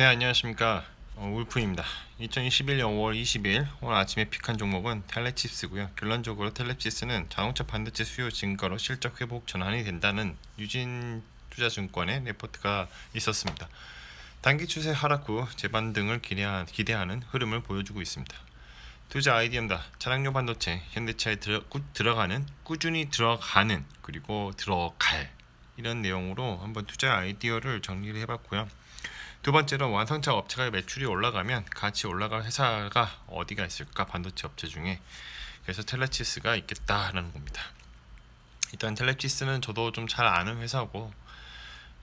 네 안녕하십니까. 어, 울프입니다. 2021년 5월 20일 오늘 아침에 픽한 종목은 텔레칩스고요. 결론적으로 텔레칩스는 자동차 반도체 수요 증가로 실적 회복 전환이 된다는 유진 투자증권의 레포트가 있었습니다. 단기 추세 하락 후 재반등을 기대하, 기대하는 흐름을 보여주고 있습니다. 투자 아이디어입니다 차량용 반도체 현대차에 들어, 꾸, 들어가는 꾸준히 들어가는 그리고 들어갈 이런 내용으로 한번 투자 아이디어를 정리를 해봤고요 두 번째로 완성차 업체가 매출이 올라가면 같이 올라갈 회사가 어디가 있을까 반도체 업체 중에 그래서 텔레치스가 있겠다라는 겁니다. 일단 텔레치스는 저도 좀 잘 아는 회사고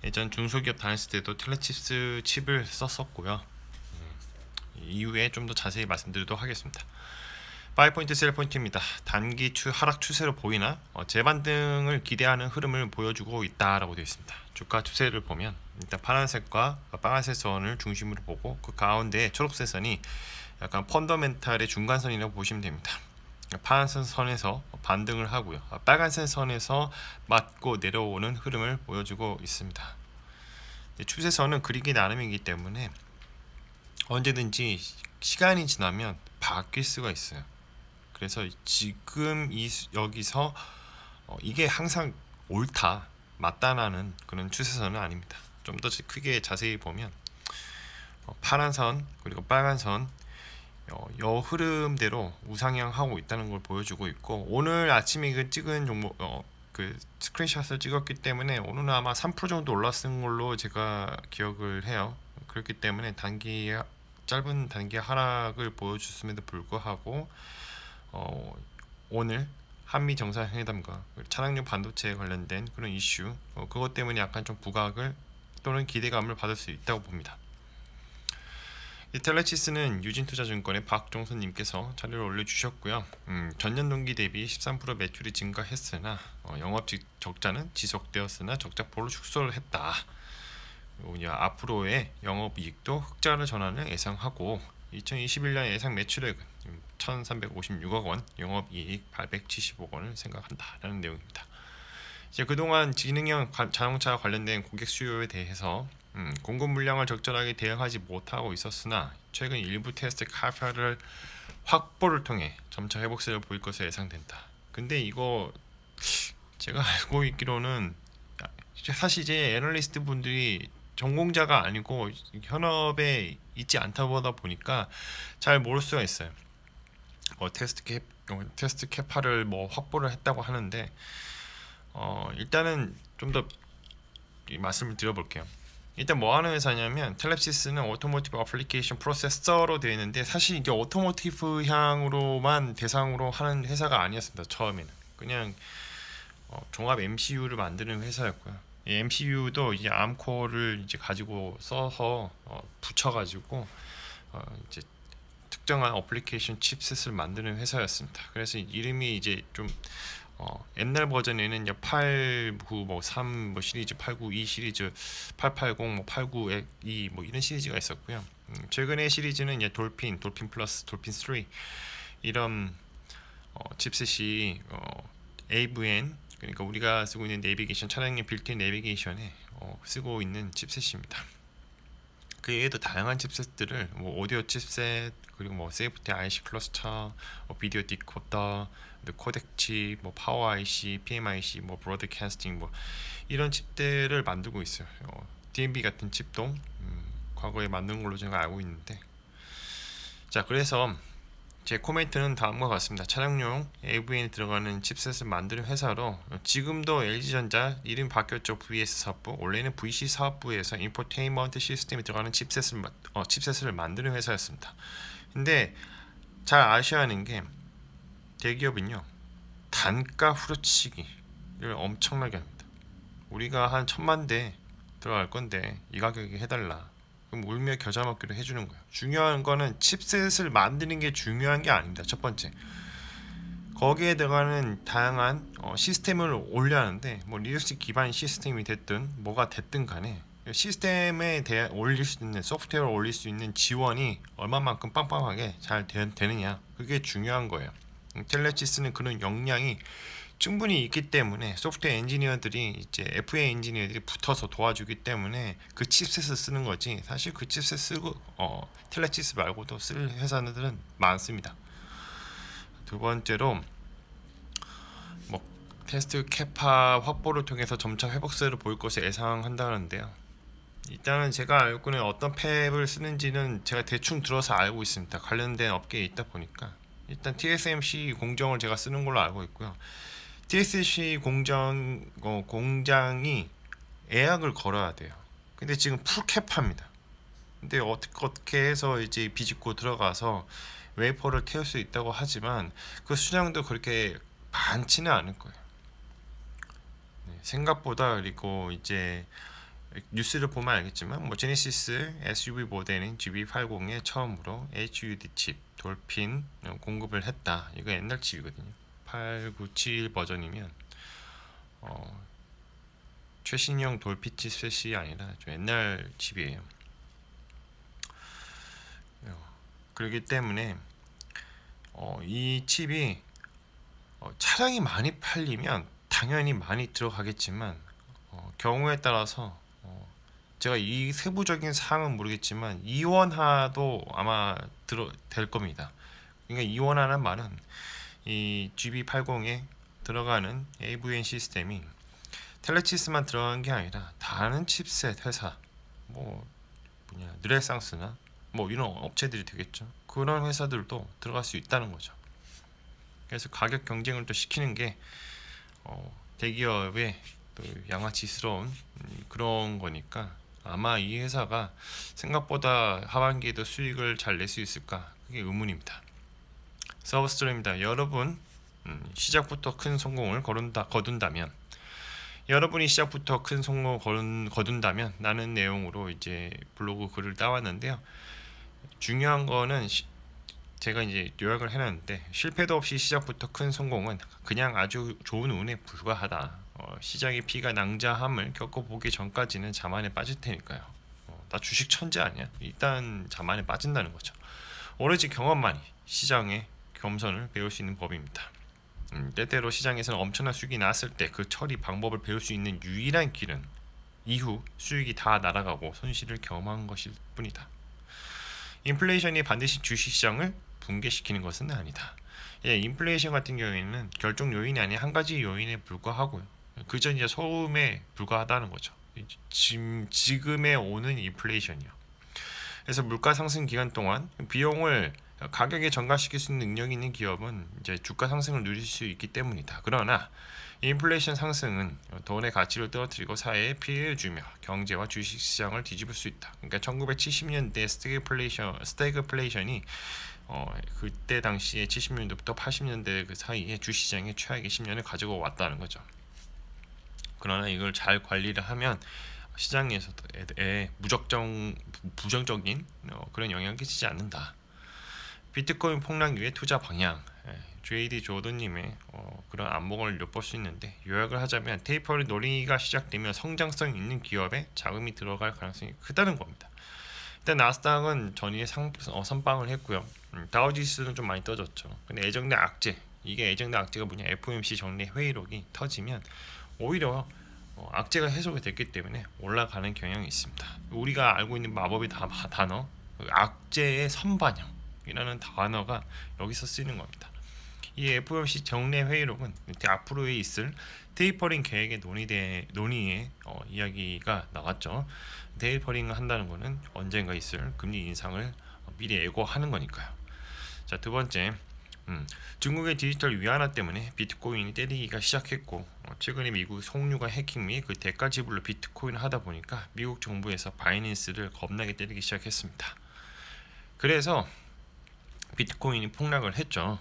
예전 중소기업 다녔을 때도 텔레치스 칩을 썼었고요. 음, 이후에 좀 더 자세히 말씀드리도록 하겠습니다. 5포인트 셀 포인트입니다. 단기 추 하락 추세로 보이나 어, 재반등을 기대하는 흐름을 보여주고 있다라고 되어 있습니다. 주가 추세를 보면 일단 파란색과 빨간색 선을 중심으로 보고 그 가운데 초록색 선이 약간 펀더멘탈의 중간선이라고 보시면 됩니다. 파란색 선에서 반등을 하고요. 아, 빨간색 선에서 맞고 내려오는 흐름을 보여주고 있습니다. 추세선은 그리기 나름이기 때문에 언제든지 시간이 지나면 바뀔 수가 있어요. 그래서 지금 이 여기서 어, 이게 항상 옳다 맞다라는 그런 추세선은 아닙니다. 좀 더 크게 자세히 보면 어, 파란 선 그리고 빨간 선 어, 여 흐름대로 우상향하고 있다는 걸 보여주고 있고 오늘 아침에 그 찍은 종목 어, 그 스크린샷을 찍었기 때문에 오늘은 아마 3% 정도 올랐은 걸로 제가 기억을 해요. 그렇기 때문에 단기 짧은 단기 하락을 보여줬음에도 불구하고 어, 오늘 한미 정상회담과 차량용 반도체에 관련된 그런 이슈 어, 그것 때문에 약간 좀 부각을 또는 기대감을 받을 수 있다고 봅니다. 이 텔레치스는 유진투자증권의 박종선님께서 자료를 올려주셨고요. 음, 전년 동기 대비 13% 매출이 증가했으나 어, 영업 적자는 지속되었으나 적자폭을 축소를 했다. 앞으로의 영업이익도 흑자를 전환을 예상하고 2021년 예상 매출액은 1,356억 원, 영업이익 870억 원을 생각한다라는 내용입니다. 이제 그동안 지능형 자동차 관련된 고객 수요에 대해서 음, 공급 물량을 적절하게 대응하지 못하고 있었으나 최근 일부 테스트 카파를 확보를 통해 점차 회복세를 보일 것으로 예상된다. 근데 이거 제가 알고 있기로는 사실 이제 애널리스트 분들이 전공자가 아니고 현업에 있지 않다 보다 보니까 잘 모를 수가 있어요. 뭐 테스트 캡 테스트 캐파를 뭐 확보를 했다고 하는데 어 일단은 좀 더 말씀을 드려볼게요. 일단 뭐 하는 회사냐면 텔랩시스는 오토모티브 어플리케이션 프로세서로 되어 있는데 사실 이게 오토모티브 향으로만 대상으로 하는 회사가 아니었습니다. 처음에는 그냥 어, 종합 MCU를 만드는 회사였고요. 이 MCU도 이제 암코어를 이제 가지고 써서 어, 붙여가지고 어, 이제 특정한 어플리케이션 칩셋을 만드는 회사였습니다. 그래서 이름이 이제 좀 어, 옛날 버전에는 89, 뭐 3, 뭐 시리즈 89, 2 시리즈 880, 뭐 89, 2, 뭐 이런 시리즈가 있었고요. 음, 최근의 시리즈는 이제 돌핀, 돌핀 플러스, 돌핀 3 이런 어, 칩셋이 어, AVN 그러니까 우리가 쓰고 있는 내비게이션 차량용 빌트인 내비게이션에 어, 쓰고 있는 칩셋입니다. 그 외에도 다양한 칩셋들을 뭐 오디오 칩셋 그리고 뭐 세이프티 IC 클러스터, 뭐 비디오 디코더, 코덱 칩, 뭐 파워 IC, PMIC, 뭐 브로드캐스팅 뭐 이런 칩들을 만들고 있어요. 어, DMB 같은 칩도 음, 과거에 만든 걸로 제가 알고 있는데 자 그래서 제 코멘트는 다음과 같습니다. 차량용 AVN에 들어가는 칩셋을 만드는 회사로 지금도 LG전자 이름 바뀌었죠. VS 사업부 원래는 VC 사업부에서 인포테인먼트 시스템에 들어가는 칩셋을 어, 칩셋을 만드는 회사였습니다. 근데 잘 아셔야 하는 게 대기업은요 단가 후려치기를 엄청나게 합니다. 우리가 한 천만 대 들어갈 건데 이 가격에 해달라. 그럼 울며 겨자 먹기로 해주는 거예요. 중요한 거는 칩셋을 만드는 게 중요한 게 아닙니다. 첫 번째. 거기에 들어가는 다양한 어, 시스템을 올려야 하는데 뭐 리눅스 기반 시스템이 됐든 뭐가 됐든 간에 시스템에 대해 올릴 수 있는 소프트웨어를 올릴 수 있는 지원이 얼마만큼 빵빵하게 잘 되, 느냐 그게 중요한 거예요. 텔레치스는 그런 역량이 충분히 있기 때문에 소프트웨어 엔지니어들이 이제 FA 엔지니어들이 붙어서 도와주기 때문에 그 칩셋을 쓰는 거지 사실 그 칩셋 쓰고 어 텔레치스 말고도 쓸 회사들은 많습니다. 두 번째로 뭐 테스트 캐파 확보를 통해서 점차 회복세를 보일 것을 예상한다는데요. 일단은 제가 알고는 어떤 팹을 쓰는지는 제가 대충 들어서 알고 있습니다. 관련된 업계에 있다 보니까 일단 TSMC 공정을 제가 쓰는 걸로 알고 있고요. TSMC 공정 어, 공장이 예약을 걸어야 돼요. 근데 지금 풀캡합니다. 근데 어떻게 어떻게 해서 이제 비집고 들어가서 웨이퍼를 태울 수 있다고 하지만 그 수량도 그렇게 많지는 않을 거예요. 네, 생각보다 그리고 이제 뉴스를 보면 알겠지만 뭐 제네시스 SUV 모델인 GB80에 처음으로 HUD 칩 돌핀 공급을 했다. 이거 옛날 칩이거든요. 897 버전이면 어, 최신형 돌핀 칩셋이 아니라 좀 옛날 칩이에요. 어, 그렇기 때문에 어, 이 칩이 어, 차량이 많이 팔리면 당연히 많이 들어가겠지만 어, 경우에 따라서 어, 제가 이 세부적인 사항은 모르겠지만 이원화도 아마 들어 될 겁니다. 그러니까 이원화는 말은 이 GB80에 들어가는 AVN 시스템이 텔레치스만 들어간 게 아니라 다른 칩셋 회사 뭐 뭐냐 느레상스나 뭐 이런 업체들이 되겠죠. 그런 회사들도 들어갈 수 있다는 거죠. 그래서 가격 경쟁을 또 시키는 게 어, 대기업의 또 양아치스러운 음, 그런 거니까 아마 이 회사가 생각보다 하반기에도 수익을 잘 낼 수 있을까 그게 의문입니다. 서브스토리입니다. 여러분 음, 시작부터 큰 성공을 거둔다, 거둔다면 여러분이 시작부터 큰 성공을 거둔, 거둔다면 라는 내용으로 이제 블로그 글을 따왔는데요. 중요한 거는 시, 제가 이제 요약을 해놨는데 실패도 없이 시작부터 큰 성공은 그냥 아주 좋은 운에 불과하다. 어, 시장의 피가 낭자함을 겪어보기 전까지는 자만에 빠질 테니까요. 어, 나 주식 천재 아니야? 일단 자만에 빠진다는 거죠. 오로지 경험만이 시장의 겸손을 배울 수 있는 법입니다. 음, 때때로 시장에서는 엄청난 수익이 나왔을 때 그 처리 방법을 배울 수 있는 유일한 길은 이후 수익이 다 날아가고 손실을 경험한 것일 뿐이다. 인플레이션이 반드시 주식시장을 붕괴시키는 것은 아니다. 예, 인플레이션 같은 경우에는 결정 요인이 아닌 한 가지 요인에 불과하고요. 그저 이제 소음에 불과하다는 거죠. 지금 지금에 오는 인플레이션이요. 그래서 물가 상승 기간 동안 비용을 가격에 전가시킬 수 있는 능력이 있는 기업은 이제 주가 상승을 누릴 수 있기 때문이다. 그러나 인플레이션 상승은 돈의 가치를 떨어뜨리고 사회에 피해를 주며 경제와 주식 시장을 뒤집을 수 있다. 그러니까 1970년대 스태그플레이션 스태그플레이션이 어, 그때 당시에 70년대부터 80년대 그 사이에 주시장의 최악의 10년을 가지고 왔다는 거죠. 그러나 이걸 잘 관리를 하면 시장에서에 무적정 부정적인 어, 그런 영향을 끼치지 않는다. 비트코인 폭락 이후의 투자 방향 예, JD 조던님의 어, 그런 안목을 엿볼 수 있는데 요약을 하자면 테이퍼링 논의가 시작되면 성장성 있는 기업에 자금이 들어갈 가능성이 크다는 겁니다. 일단 나스닥은 전일에 상, 어, 선방을 했고요. 음, 다우지수는 좀 많이 떠졌죠. 근데 예정된 악재 이게 예정된 악재가 뭐냐 FOMC 정례 회의록이 터지면 오히려 어, 악재가 해소가 됐기 때문에 올라가는 경향이 있습니다. 우리가 알고 있는 마법의 다, 단어 그 악재의 선반영 이라는 단어가 여기서 쓰이는 겁니다. 이 FOMC 정례 회의록은 앞으로 있을 테이퍼링 계획의 논의대 논의에 어, 이야기가 나왔죠. 테이퍼링을 한다는 것은 언젠가 있을 금리 인상을 미리 예고하는 거니까요. 자, 두 번째. 음, 중국의 디지털 위안화 때문에 비트코인이 때리기가 시작했고 어, 최근에 미국 송유가 해킹 및 그 대가 지불로 비트코인을 하다 보니까 미국 정부에서 바이낸스를 겁나게 때리기 시작했습니다. 그래서 비트코인이 폭락을 했죠.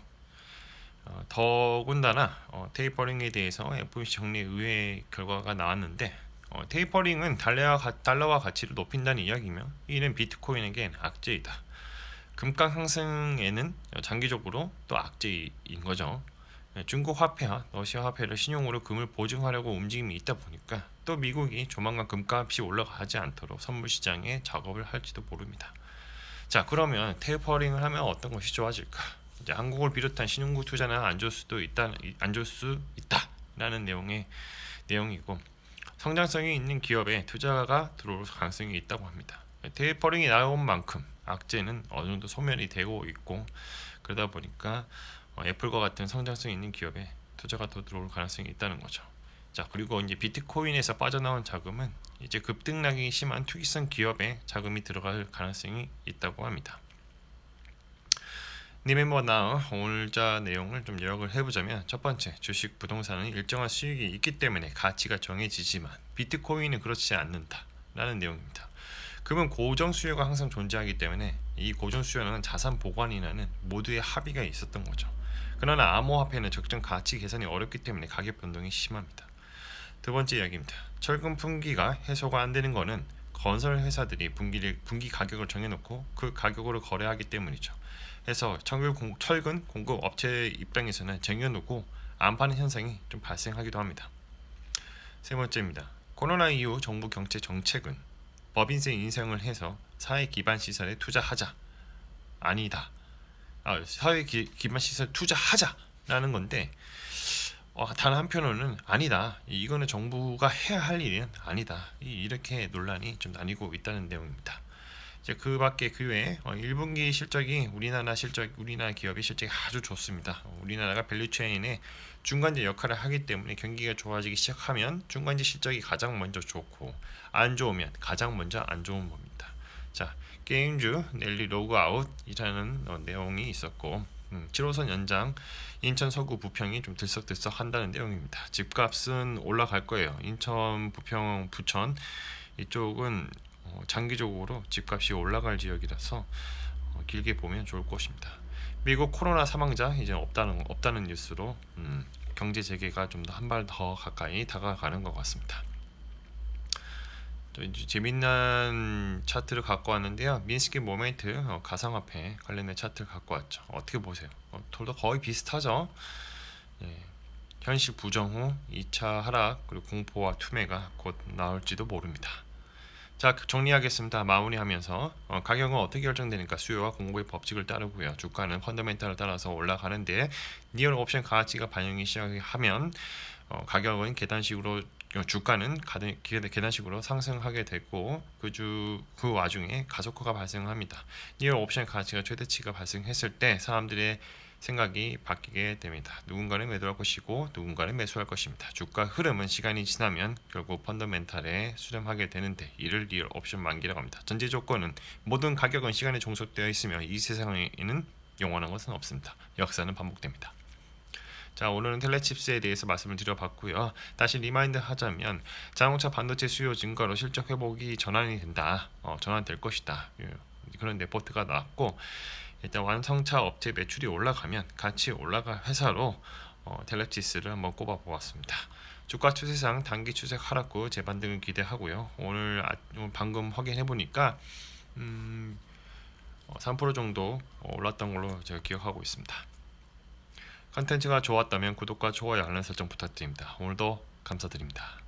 어, 더군다나 어, 테이퍼링에 대해서 FOMC 정례 의회 결과가 나왔는데 어, 테이퍼링은 달러와, 가, 달러와 가치를 높인다는 이야기며 이는 비트코인에겐 악재이다. 금가 상승에는 장기적으로 또 악재인 거죠. 중국 화폐와 러시아 화폐를 신용으로 금을 보증하려고 움직임이 있다 보니까 또 미국이 조만간 금값이 올라가지 않도록 선물 시장에 작업을 할지도 모릅니다. 자 그러면 테이퍼링을 하면 어떤 것이 좋아질까? 이제 한국을 비롯한 신흥국 투자는 안 좋을 수도 있다, 안 좋을 수 있다. 된다라는 내용의 내용이고 성장성이 있는 기업에 투자가 들어올 가능성이 있다고 합니다. 테이퍼링이 나온 만큼 악재는 어느 정도 소멸이 되고 있고 그러다 보니까 어, 애플과 같은 성장성 있는 기업에 투자가 더 들어올 가능성이 있다는 거죠. 자 그리고 이제 비트코인에서 빠져나온 자금은 이제 급등락이 심한 투기성 기업에 자금이 들어갈 가능성이 있다고 합니다. 리멤버 나우 오늘자 내용을 좀 요약을 해보자면 첫 번째 주식 부동산은 일정한 수익이 있기 때문에 가치가 정해지지만 비트코인은 그렇지 않는다 라는 내용입니다. 금은 고정 수요가 항상 존재하기 때문에 이 고정 수요는 자산 보관이라는 모두의 합의가 있었던 거죠. 그러나 암호화폐는 적정 가치 계산이 어렵기 때문에 가격 변동이 심합니다. 두 번째 이야기입니다. 철근 분기가 해소가 안 되는 거는 건설 회사들이 분기를 분기 가격을 정해놓고 그 가격으로 거래하기 때문이죠. 해서 철근, 공, 철근 공급 업체 입장에서는 쟁여놓고 안 파는 현상이 좀 발생하기도 합니다. 세 번째입니다. 코로나 이후 정부 경제 정책은 법인세 인상을 해서 사회 기반 시설에 투자하자 아니다. 아, 사회 기, 기반 시설 투자하자라는 건데 어, 단 한편으로는 아니다. 이거는 정부가 해야 할 일은 아니다. 이- 이렇게 논란이 좀 나뉘고 있다는 내용입니다. 이제 그 밖에 그 외에 어, 1분기 실적이 우리나라 실적 우리나라 기업의 실적이 아주 좋습니다. 어, 우리나라가 밸류체인의 중간재 역할을 하기 때문에 경기가 좋아지기 시작하면 중간재 실적이 가장 먼저 좋고 안 좋으면 가장 먼저 안 좋은 겁니다. 자 게임주 넬리 로그아웃이라는 어, 내용이 있었고 음, 7호선 연장 인천 서구 부평이 좀 들썩들썩 한다는 내용입니다. 집값은 올라갈 거예요. 인천 부평 부천 이쪽은 어, 장기적으로 집값이 올라갈 지역이라서 어, 길게 보면 좋을 것입니다. 미국 코로나 사망자 이제 없다는 없다는 뉴스로 음, 경제 재개가 좀 더 한 발 더 가까이 다가가는 것 같습니다. 또 이제 재미난 차트를 갖고 왔는데요. 민스키 모멘트 어, 가상화폐 관련된 차트를 갖고 왔죠. 어떻게 보세요? 어, 둘다 거의 비슷하죠. 예, 현실 부정 후 2차 하락 그리고 공포와 투매가 곧 나올지도 모릅니다. 자 정리하겠습니다. 마무리하면서 어, 가격은 어떻게 결정되니까 수요와 공급의 법칙을 따르고요. 주가는 펀더멘탈을 따라서 올라가는데 니얼 옵션 가치가 반영이 시작하면 어, 가격은 계단식으로 어, 주가는 가든- 계단- 계단식으로 상승하게 되고 그주 그 와중에 가속화가 발생합니다. 니얼 옵션 가치가 최대치가 발생했을 때 사람들의 생각이 바뀌게 됩니다. 누군가는 매도할 것이고 누군가는 매수할 것입니다. 주가 흐름은 시간이 지나면 결국 펀더멘탈에 수렴하게 되는데 이를 리얼 옵션 만기라고 합니다. 전제 조건은 모든 가격은 시간에 종속되어 있으며 이 세상에는 영원한 것은 없습니다. 역사는 반복됩니다. 자 오늘은 텔레칩스에 대해서 말씀을 드려봤고요. 다시 리마인드 하자면 자동차 반도체 수요 증가로 실적 회복이 전환이 된다. 어, 전환될 것이다. 예, 그런 레포트가 나왔고 일단 완성차 업체 매출이 올라가면 같이 올라갈 회사로 어, 텔레치스를 한번 꼽아보았습니다. 주가 추세상 단기 추세 하락 후 재반등을 기대하고요. 오늘 아, 방금 확인해 보니까 음, 어, 3% 정도 올랐던 걸로 제가 기억하고 있습니다. 컨텐츠가 좋았다면 구독과 좋아요 알람 설정 부탁드립니다. 오늘도 감사드립니다.